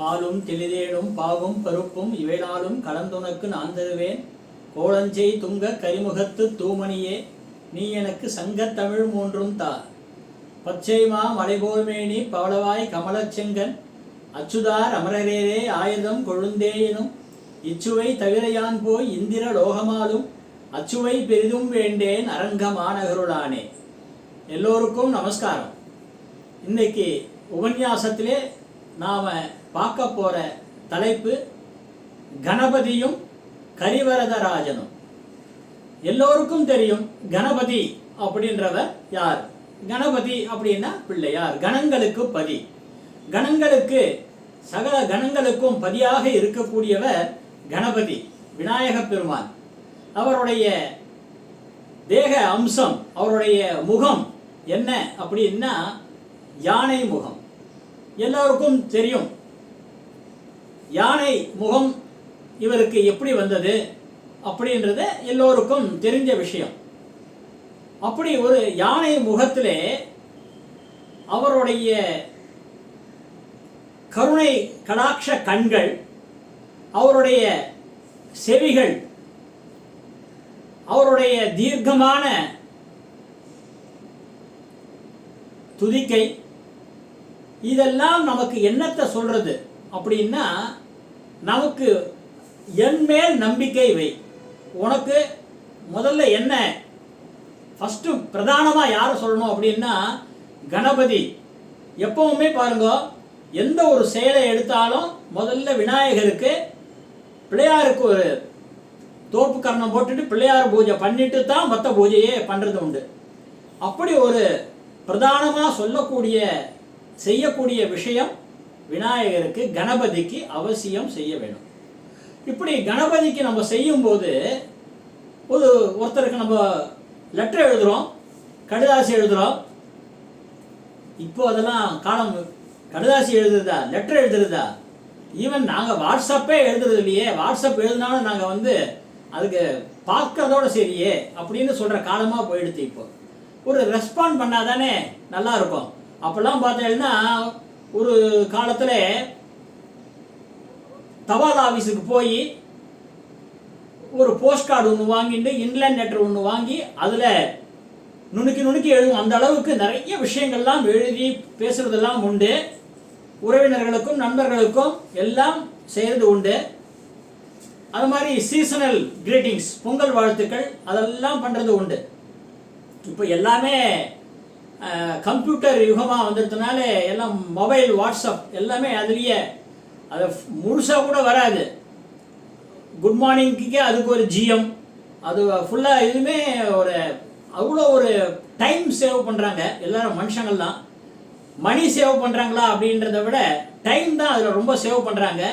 பாலும் தெளிதேனும் பாகும் பருப்பும் இவைனாலும் கலந்துனக்கு நான் தருவேன். கோலஞ்செய் துங்க கரிமுகத்து தூமணியே நீ எனக்கு சங்கத் தமிழ் மூன்றும் தா. பச்சைமா மலைபோல்மேனி பவளவாய் கமலச்செங்கன் அச்சுதார் அமரரேரே ஆயுதம் கொழுந்தேயினும் இச்சுவை தவிர யான் போய் இந்திர லோகமாலும் அச்சுவை பெரிதும் வேண்டேன் அரங்க மாநகருளானே. எல்லோருக்கும் நமஸ்காரம். இன்னைக்கு உபன்யாசத்திலே நாம் பார்க்க போகிற தலைப்பு கணபதியும் கரிவரதராஜனும். எல்லோருக்கும் தெரியும் கணபதி அப்படின்றவர் யார்? கணபதி அப்படின்னா பிள்ளையார் கணங்களுக்கு பதி. கணங்களுக்கு சகல கணங்களுக்கும் பதியாக இருக்கக்கூடியவர் கணபதி விநாயக பெருமான். அவருடைய தேக அம்சம் அவருடைய முகம் என்ன அப்படின்னா யானை முகம். எல்லோருக்கும் தெரியும். யானை முகம் இவருக்கு எப்படி வந்தது அப்படின்றது எல்லோருக்கும் தெரிஞ்ச விஷயம். அப்படி ஒரு யானை முகத்திலே அவருடைய கருணை கடாட்ச கண்கள் அவருடைய செவிகள் அவருடைய தீர்க்கமான துதிக்கை இதெல்லாம் நமக்கு என்னத்தை சொல்றது? அப்படின்னா நமக்கு என் மேல் நம்பிக்கை வை. உனக்கு முதல்ல என்ன? ஃபஸ்ட்டு பிரதானமாக யாரை சொல்லணும் அப்படின்னா கணபதி. எப்பவுமே பாருங்க எந்த ஒரு செயலை எடுத்தாலும் முதல்ல விநாயகருக்கு பிள்ளையாருக்கு ஒரு தோப்பு கரணம் போட்டுட்டு பிள்ளையார் பூஜை பண்ணிட்டு தான் மற்ற பூஜையே பண்ணுறது உண்டு. அப்படி ஒரு பிரதானமாக சொல்லக்கூடிய செய்யக்கூடிய விஷயம் விநாயகருக்கு கணபதிக்கு அவசியம் செய்ய வேணும் இப்படி கணபதிக்கு நம்ம செய்யும்போது ஒரு ஒருத்தருக்கு நம்ம லெட்டர் எழுதுகிறோம் கடுதாசி எழுதுகிறோம் இப்போ அதெல்லாம் காலம் கடுதாசி எழுதுறதா லெட்டர் எழுதுறதா? ஈவன் நாங்கள் வாட்ஸ்அப்பே எழுதுறது இல்லையே வாட்ஸ்அப் எழுதினாலும் நாங்கள் வந்து அதுக்கு பார்க்கறதோட சரியே அப்படின்னு சொல்கிற காலமாக போயிடுது இப்போ. ஒரு ரெஸ்பாண்ட் பண்ணாதானே நல்லா இருக்கும். அப்போல்லாம் பார்த்தீங்கன்னா ஒரு காலத்தில் தபால் ஆஃபீஸுக்கு போய் ஒரு போஸ்ட் கார்டு ஒன்று வாங்கிட்டு இன்லைன் லெட்டர் ஒன்று வாங்கி அதில் நுணுக்கி நுணுக்கி எழுதும். அந்த அளவுக்கு நிறைய விஷயங்கள்லாம் எழுதி பேசுறதெல்லாம் உண்டு. உறவினர்களுக்கும் நண்பர்களுக்கும் எல்லாம் செய்கிறது உண்டு. அது மாதிரி சீசனல் கிரீட்டிங்ஸ் பொங்கல் வாழ்த்துக்கள் அதெல்லாம் பண்ணுறது உண்டு. இப்போ எல்லாமே கம்ப்யூட்டர் யுகமாக வந்ததுனால எல்லாம் மொபைல் வாட்ஸ்அப் எல்லாமே அதுலேயே. அதை முழுசாக கூட வராது. குட் மார்னிங்க்கே அதுக்கு ஒரு ஜிஎம் அது ஃபுல்லாக இதுவுமே ஒரு அவ்வளோ ஒரு டைம் சேவ் பண்ணுறாங்க எல்லாரும் மனுஷங்கள்லாம் மணி சேவ் பண்ணுறாங்களா அப்படின்றத விட டைம் தான் அதில் ரொம்ப சேவ் பண்ணுறாங்க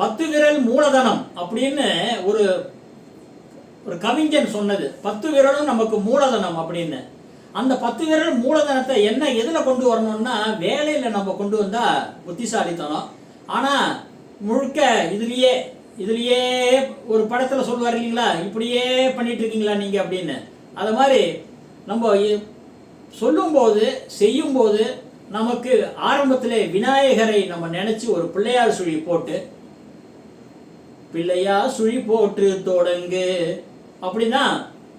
பத்து விரல் மூலதனம் அப்படின்னு ஒரு ஒரு கவிஞன் சொன்னது. பத்து விரலும் நமக்கு மூலதனம் அப்படின்னு. அந்த பத்து விரல் மூலதனத்தை என்ன எதில் கொண்டு வரணும்னா வேலையில் நம்ம கொண்டு வந்தால் புத்திசாலித்தனம். ஆனால் முழுக்க இதுலேயே இதுலேயே ஒரு படத்தில் சொல்லுவார் இல்லைங்களா? இப்படியே பண்ணிட்டு இருக்கீங்களா நீங்கள் அப்படின்னு. அது மாதிரி நம்ம சொல்லும்போது செய்யும்போது நமக்கு ஆரம்பத்தில் விநாயகரை நம்ம நினச்சி ஒரு பிள்ளையார் சுழி போட்டு பிள்ளையா சுழி போட்டு தொடங்கு அப்படின்னா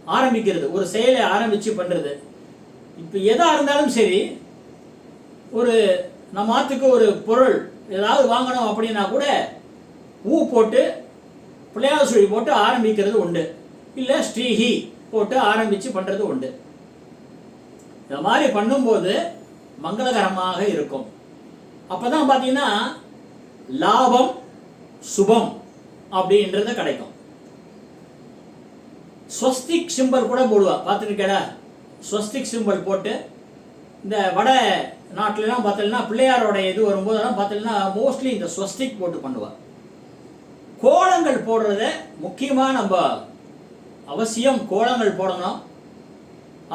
ஆரம்பிக்கிறது ஒரு செயலை ஆரம்பித்து பண்ணுறது இப்போ எதாக இருந்தாலும் சரி ஒரு நம்ம ஆற்றுக்கு ஒரு பொருள் ஏதாவது வாங்கணும் அப்படின்னா கூட ஊ போட்டு பிள்ளையார் சுழி போட்டு ஆரம்பிக்கிறது உண்டு. இல்லை ஸ்ரீஹி போட்டு ஆரம்பித்து பண்ணுறது உண்டு. இந்த மாதிரி பண்ணும்போது மங்களகரமாக இருக்கும். அப்போ தான் பார்த்தீங்கன்னா லாபம் சுபம் அப்படின்றது கிடைக்கும். ஸ்வஸ்திக் சிம்பல் கூட போடுவா. பார்த்துருக்கேடா ஸ்வஸ்திக் சிம்பல் போட்டு இந்த வட நாட்டிலலாம் பார்த்தீங்கன்னா பிள்ளையாரோட இது வரும்போதெல்லாம் பார்த்தீங்கன்னா மோஸ்ட்லி இந்த ஸ்வஸ்திக் போட்டு பண்ணுவா கோலங்கள் போடுறத முக்கியமாக நம்ம அவசியம் கோலங்கள் போடணும்.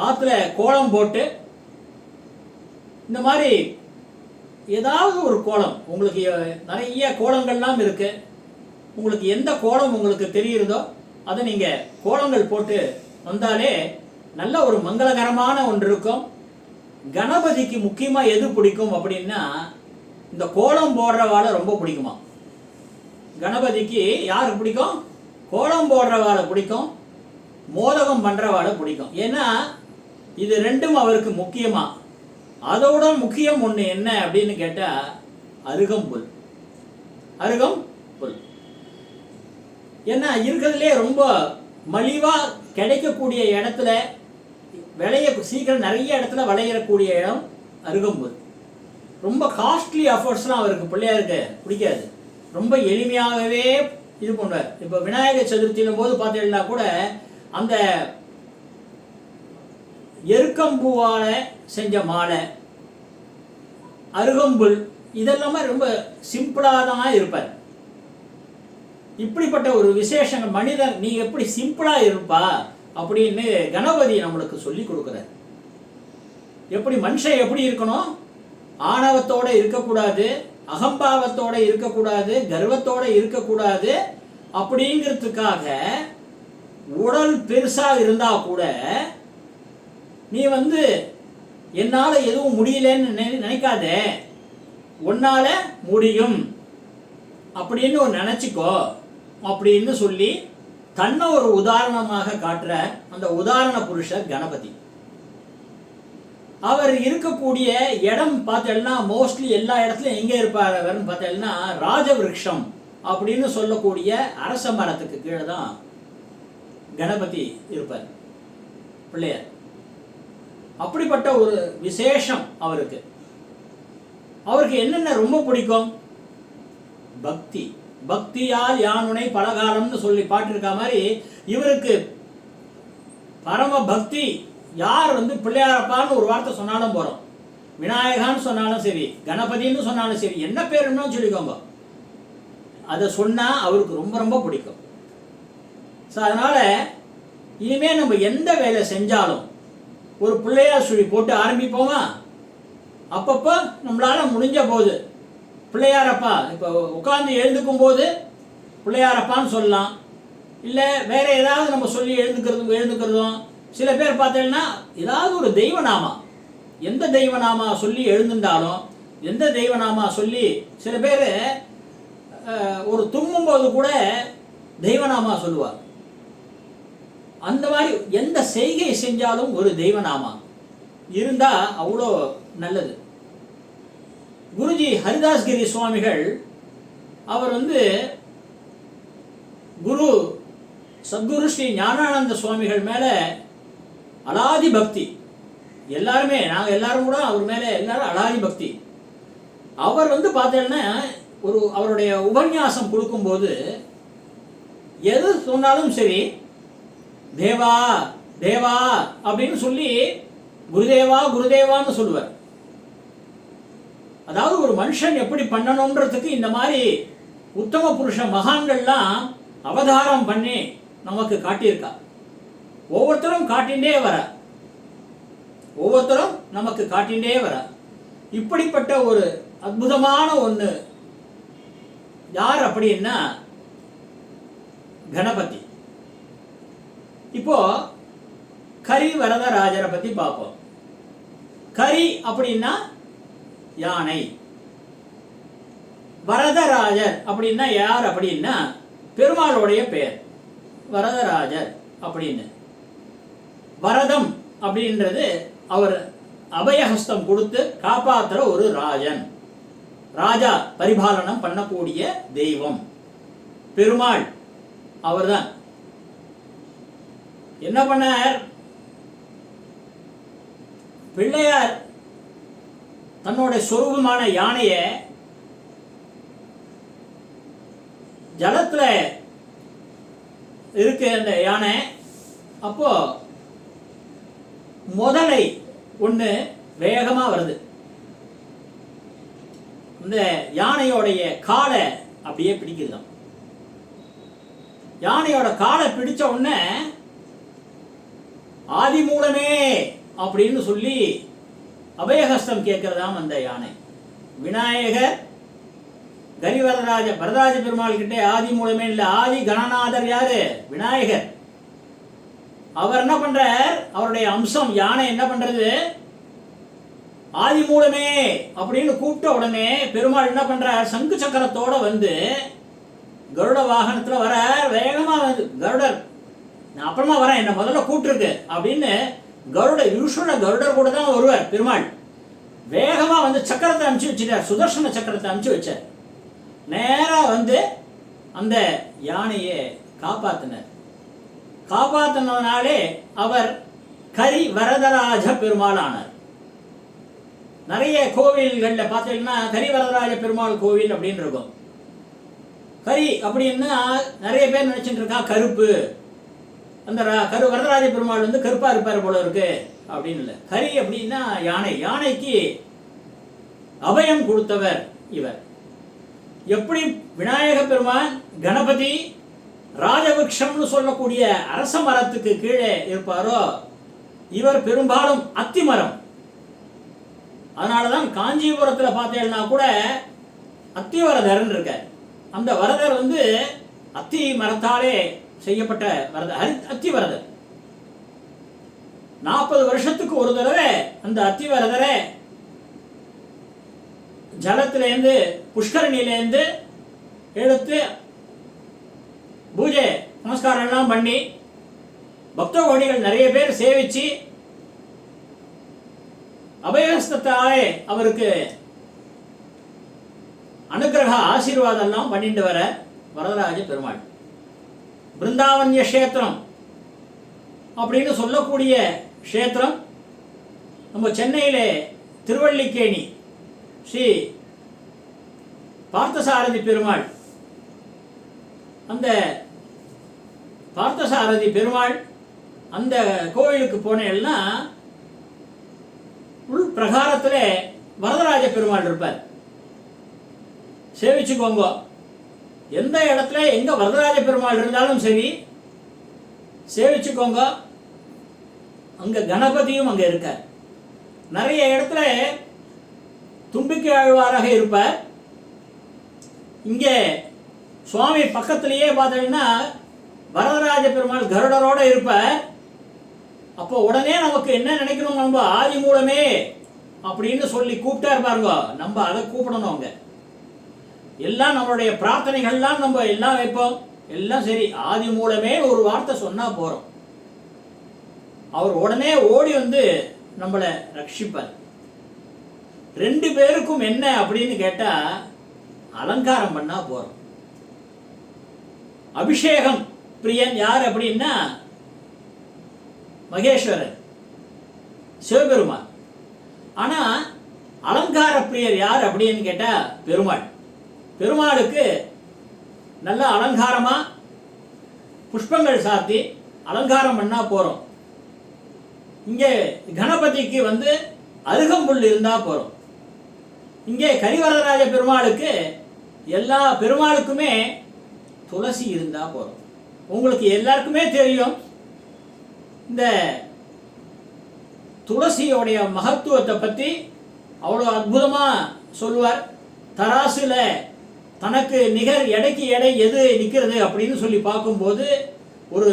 ஆற்றுல கோலம் போட்டு இந்த மாதிரி ஏதாவது ஒரு கோலம் உங்களுக்கு நிறைய கோலங்கள்லாம் இருக்கு. உங்களுக்கு எந்த கோலம் உங்களுக்கு தெரியுறதோ அதை நீங்கள் கோலங்கள் போட்டு வந்தாலே நல்ல ஒரு மங்களகரமான ஒன்று இருக்கும் கணபதிக்கு முக்கியமாக எது பிடிக்கும் அப்படின்னா இந்த கோலம் போடுறவாளை ரொம்ப பிடிக்குமா? கணபதிக்கு யாருக்கு பிடிக்கும்? கோலம் போடுறவாளை பிடிக்கும். மோதகம் பண்ணுறவாளை பிடிக்கும். ஏன்னா இது ரெண்டும் அவருக்கு முக்கியமாக அதோட முக்கியம் ஒன்று என்ன அப்படின்னு கேட்டால் அருகம்புல் அருகம் புல். ஏன்னா இருக்கிறதுலே ரொம்ப மலிவாக கிடைக்கக்கூடிய இடத்துல விளைய சீக்கிரம் நிறைய இடத்துல விளையக்கூடிய இடம் அருகம்புல். ரொம்ப காஸ்ட்லி அஃபர்ட்ஸ்லாம் அவருக்கு பிள்ளையாருக்கு பிடிக்காது. ரொம்ப எளிமையாகவே இது பண்ணுவார். இப்போ விநாயகர் சதுர்த்தியிலும் போது பார்த்தீங்கன்னா கூட அந்த எருக்கம்பூவால் செஞ்ச மாலை அருகம்புல் இதெல்லாமே ரொம்ப சிம்பிளாக தான் இருப்பார். இப்படிப்பட்ட ஒரு விசேஷங்கள் மனிதன் நீ எப்படி சிம்பிளாக இருப்பா? அப்படின்னு கணபதி நம்மளுக்கு சொல்லி கொடுக்குறாரு. எப்படி மனுஷன் எப்படி இருக்கணும்? ஆணவத்தோட இருக்கக்கூடாது அகம்பாவத்தோட இருக்கக்கூடாது கர்வத்தோட இருக்கக்கூடாது அப்படிங்கிறதுக்காக உடல் பெருசா இருந்தா கூட நீ வந்து என்னால எதுவும் முடியலன்னு நினை- நினைக்காதே. உன்னால முடியும். அப்படின்னு ஒரு நினைச்சுக்கோ அப்படின்னு சொல்லி தன்னை ஒரு உதாரணமாக காட்டுற அந்த உதாரண புருஷர் கணபதி. அவர் இருக்கக்கூடிய இடம் பார்த்தேன்னா மோஸ்ட்லி எல்லா இடத்துலையும் எங்கே இருப்பார் அவர்னு பார்த்தேன்னா ராஜவிருஷம் அப்படின்னு சொல்லக்கூடிய அரச மரத்துக்கு கீழே தான் கணபதி இருப்பார். பிள்ளையார். அப்படிப்பட்ட ஒரு விசேஷம் அவருக்கு. அவருக்கு என்னென்ன ரொம்ப பிடிக்கும்? பக்தி. பக்தியால் யானுனை பலகாலம்னு சொல்லி பாட்டிருக்க மாதிரி இவருக்கு பரம பக்தி யார் வந்து பிள்ளையாரப்பான்னு ஒரு வார்த்தை சொன்னாலும் போகிறோம் விநாயகான்னு சொன்னாலும் சரி கணபதின்னு சொன்னாலும் சரி என்ன பேருன்னு சொல்லிக்கோங்க. அதை சொன்னால் அவருக்கு ரொம்ப ரொம்ப பிடிக்கும். ஸோ அதனால் இனிமே நம்ம எந்த வேலை செஞ்சாலும் ஒரு பிள்ளையார் சொல்லி போட்டு ஆரம்பிப்போமா? அப்பப்போ நம்மளால முடிஞ்ச போது பிள்ளையாரப்பா இப்போ உட்காந்து எழுந்துக்கும் போது பிள்ளையாரப்பான்னு சொல்லலாம். இல்லை வேற ஏதாவது நம்ம சொல்லி எழுந்துக்கிறதும் எழுந்துக்கிறதும் சில பேர் பார்த்தீங்கன்னா ஏதாவது ஒரு தெய்வநாமா எந்த தெய்வநாமா சொல்லி எழுந்துட்டாலும் எந்த தெய்வநாமா சொல்லி சில பேர் ஒரு தும்மும்போது கூட தெய்வநாமா சொல்லுவார் அந்த மாதிரி எந்த செய்கை செஞ்சாலும் ஒரு தெய்வநாமா இருந்தால் அவ்வளோ நல்லது. குருஜி ஹரிதாஸ்கிரி சுவாமிகள் அவர் வந்து குரு சத்குரு ஸ்ரீ ஞானானந்த சுவாமிகள் மேலே அலாதி பக்தி. எல்லாருமே நாங்கள் எல்லாரும் கூட அவர் மேலே எல்லாரும் அலாதி பக்தி. அவர் வந்து பார்த்தேன்னா ஒரு அவருடைய உபன்யாசம் கொடுக்கும்போது எது சொன்னாலும் சரி தேவா தேவா அப்படின்னு சொல்லி குருதேவா குருதேவான்னு சொல்லுவார். அதாவது ஒரு மனுஷன் எப்படி பண்ணணுன்றதுக்கு இந்த மாதிரி உத்தம புருஷ மகான்கள்லாம் அவதாரம் பண்ணி நமக்கு காட்டியிருக்கா. ஒவ்வொருத்தரும் காட்டிண்டே வர. ஒவ்வொருத்தரும் நமக்கு காட்டிண்டே வர. இப்படிப்பட்ட ஒரு அற்புதமான ஒன்று யார் அப்படின்னா கணபதி. இப்போ கரி வரதராஜரை பத்தி பார்ப்போம். கரி அப்படின்னா யானை. வரதராஜர் அப்படின்னா யார் அப்படின்னா பெருமாளுடைய பெயர். வரதராஜர் அப்படின்னு. வரதம் அப்படின்றது அவர் அபயஹஸ்தம் கொடுத்து காப்பாத்துற ஒரு ராஜன். ராஜா பரிபாலனம் பண்ணக்கூடிய தெய்வம். பெருமாள் அவர்தான். என்ன பண்ணார்? பிள்ளையார் தன்னோட சொரூபமான யானையை ஜலத்துல இருக்கு அந்த யானை. அப்போ முதலை ஒன்று வேகமா வருது. இந்த யானையோடைய காலை அப்படியே பிடிக்குதுதான் யானையோட காலை பிடிச்ச உடனே ஆதி மூலமே அப்படின்னு சொல்லி அபயஹஸ்தம் கேட்கிறதாம் அந்த யானை. விநாயகர் கரிவரராஜ வரதராஜ பெருமாள் கிட்டே ஆதி மூலமே இல்லை ஆதி கணநாதர் யாரு? விநாயகர். அவர் என்ன பண்றார்? அவருடைய அம்சம் யானை என்ன பண்றது? ஆதி மூலமே அப்படின்னு கூப்பிட்ட உடனே பெருமாள் என்ன பண்றார்? சங்கு சக்கரத்தோட வந்து கருட வாகனத்துல வர வேகமா வந்து கருடர் நான் அப்புறமா வரேன் என்ன முதல்ல கூப்பிட்டுருக்கு அப்படின்னு கருட யூஸ்வலா கருடர் கூட தான் வருவார் பெருமாள். வேகமாக வந்து சக்கரத்தை அனுப்பிச்சு வச்சுட்டார். சுதர்சன சக்கரத்தை அனுப்பிச்சு வச்சார். நேராக வந்து அந்த யானையை காப்பாத்தினார். காப்பாத்தினதுனாலே அவர் கரி வரதராஜ பெருமாள் ஆனார் நிறைய கோவில்களில் பார்த்தீங்கன்னா கரி வரதராஜ பெருமாள் கோவில் அப்படின்னு இருக்கும். கரி அப்படின்னா நிறைய பேர் நினைச்சிட்டு இருக்கா கருப்பு. அந்த கரு வரதராஜ பெருமாள் வந்து கருப்பா இருப்பார் போல இருக்கு. அப்படின்னு இல்லை. கரி அப்படின்னா யானை. யானைக்கு அபயம் கொடுத்தவர் இவர். எப்படி விநாயக பெருமான் கணபதி ராஜவிருஷம்னு சொல்லக்கூடிய அரச மரத்துக்கு கீழே இருப்பாரோ இவர் பெரும்பாலும் அத்தி மரம். அதனாலதான் காஞ்சிபுரத்துல பார்த்தேன்னா கூட அத்திவரதர்னு இருக்கார். அந்த வரதர் வந்து அத்தி மரத்தாலே செய்யப்பட்ட வரத ஹரி அத்திவரதர் நாற்பது வருஷத்துக்கு ஒரு தடவை அந்த அத்திவரதரை ஜலத்திலேருந்து புஷ்கரணியிலேருந்து எடுத்து பூஜை நமஸ்காரம் எல்லாம் பண்ணி பக்த கோடிகள் நிறைய பேர் சேவிச்சு அபயஸ்தத்தாலே அவருக்கு அனுகிரக ஆசீர்வாதம் எல்லாம் பண்ணிட்டு வர வரதராஜ பெருமாள். பிருந்தாவன்ய கஷேத்திரம் அப்படின்னு சொல்லக்கூடிய க்ஷேத்திரம் நம்ம சென்னையிலே திருவள்ளிக்கேணி. ஸ்ரீ பார்த்தசாரதி பெருமாள். அந்த பார்த்தசாரதி பெருமாள் அந்த கோவிலுக்கு போனேன்னா உள் பிரகாரத்தில் வரதராஜ பெருமாள் இருப்பார். சேவிச்சுக்கோங்க. எந்த இடத்துல எங்க வரதராஜ பெருமாள் இருந்தாலும் சரி சேவிச்சுக்கோங்க. அங்க கணபதியும் அங்க இருக்கார். நிறைய இடத்துல தும்பிக்கை ஆழ்வாராக இருப்பார். இங்கே சுவாமி பக்கத்திலேயே பார்த்தீங்கன்னா வரதராஜ பெருமாள் கருடரோட இருப்பார். அப்போ உடனே நமக்கு என்ன நினைக்கணும் நம்ம ஆதி மூலமே அப்படின்னு சொல்லி கூப்பிட்டா இருப்பாருங்க நம்ம அதை கூப்பிடணும் அவங்க எல்லாம் நம்மளுடைய பிரார்த்தனைகள்லாம் நம்ம எல்லாம் வைப்போம். எல்லாம் சரி. ஆதி மூலமே ஒரு வார்த்தை சொன்னா போறோம். அவர் உடனே ஓடி வந்து நம்மளை ரட்சிப்பார். ரெண்டு பேருக்கும் என்ன அப்படின்னு கேட்டா அலங்காரம் பண்ணா போறோம். அபிஷேகம். பிரியன் யார் அப்படின்னா மகேஸ்வரன் சிவபெருமான். ஆனா அலங்கார பிரியர் யார் அப்படின்னு கேட்டா பெருமாள். பெருமாளுக்கு நல்ல அலங்காரமாக புஷ்பங்கள் சாத்தி அலங்காரம் பண்ணா போகிறோம் இங்கே கணபதிக்கு வந்து அருகம்புல் இருந்தால் போகிறோம் இங்கே கரிவரதராஜ பெருமாளுக்கு எல்லா பெருமாளுக்குமே துளசி இருந்தால் போகிறோம் உங்களுக்கு எல்லாருக்குமே தெரியும் இந்த துளசியோடைய மகத்துவத்தை பற்றி அவ்வளோ அற்புதமாக சொல்லுவார் தராசில் தனக்கு நிகர் எடைக்கு எடை எது நிற்கிறது அப்படின்னு சொல்லி பார்க்கும்போது ஒரு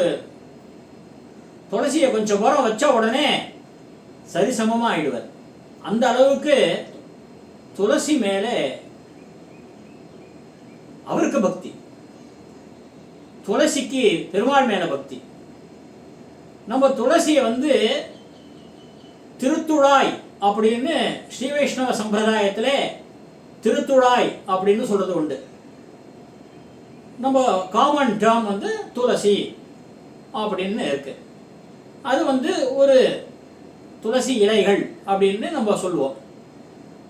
துளசியை கொஞ்சம் உரம் வச்ச உடனே சரிசமமாக ஆயிடுவார். அந்த அளவுக்கு துளசி மேலே அவருக்கு பக்தி. துளசிக்கு பெருமாள் மேல பக்தி. நம்ம துளசியை வந்து திருத்துழாய் அப்படின்னு ஸ்ரீ வைஷ்ணவ சம்பிரதாயத்தில் திருத்துழாய் அப்படின்னு சொல்றது உண்டு. நம்ம காமன் டேர்ம் வந்து துளசி அப்படின்னு இருக்கு. அது வந்து ஒரு துளசி இலைகள் அப்படின்னு நம்ம சொல்லுவோம்.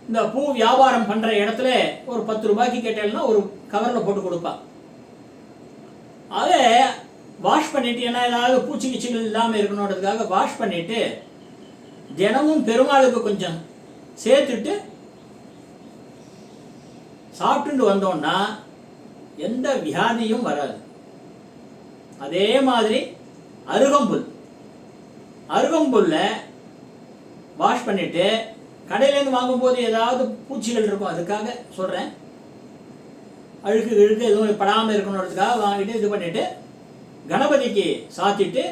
இந்த பூ வியாபாரம் பண்ற இடத்துல ஒரு பத்து ரூபாய்க்கு கேட்டேன்னா ஒரு கவர்ல போட்டு கொடுப்பான் அதை வாஷ் பண்ணிட்டு ஏன்னா ஏதாவது பூச்சி கிச்சிகள் இல்லாமல் இருக்கணுன்றதுக்காக வாஷ் பண்ணிட்டு தினமும் பெருமாளுக்கு கொஞ்சம் சேர்த்துட்டு சாப்பிட்டுட்டு வந்தோம்னா எந்த வியாதியும் வராது. அதே மாதிரி அருகம்புல். அருகம்புல்ல வாஷ் பண்ணிட்டு கடையிலேருந்து வாங்கும்போது ஏதாவது பூச்சிகள் இருக்கும் அதுக்காக சொல்கிறேன் அழுக்கு இழுக்கு எதுவும் படாமல் இருக்கணுன்றதுக்காக வாங்கிட்டு இது பண்ணிட்டு கணபதிக்கு சாத்திட்டு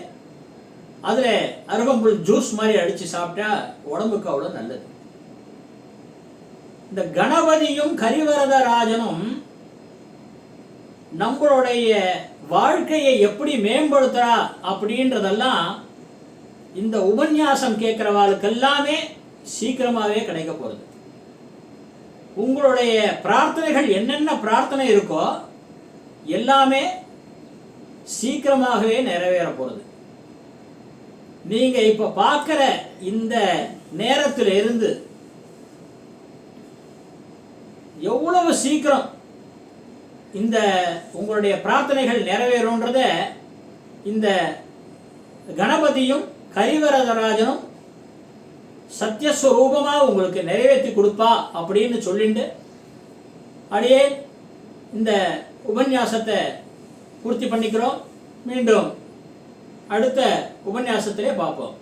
அதில் அருகம்புல் ஜூஸ் மாதிரி அடித்து சாப்பிட்டா உடம்புக்கு அவ்வளோ நல்லது. இந்த கணபதியும் கரிவரதராஜனும் நம்மளுடைய வாழ்க்கையை எப்படி மேம்படுத்துறா அப்படின்றதெல்லாம் இந்த உபன்யாசம் கேட்குறவாளுக்கு எல்லாமே சீக்கிரமாகவே கிடைக்க போகுது உங்களுடைய பிரார்த்தனைகள் என்னென்ன பிரார்த்தனை இருக்கோ எல்லாமே சீக்கிரமாகவே நிறைவேற போகிறது நீங்க இப்போ பார்க்குற இந்த நேரத்தில் இருந்து எவ்வளவு சீக்கிரம் இந்த உங்களுடைய பிரார்த்தனைகள் நிறைவேறும்ன்றத இந்த கணபதியும் கரிவரதராஜனும் சத்தியஸ்வரூபமாக உங்களுக்கு நிறைவேற்றி கொடுப்பா அப்படின்னு சொல்லிட்டு அப்படியே இந்த உபன்யாசத்தை பூர்த்தி பண்ணிக்கிறோம். மீண்டும் அடுத்த உபன்யாசத்திலே பார்ப்போம்.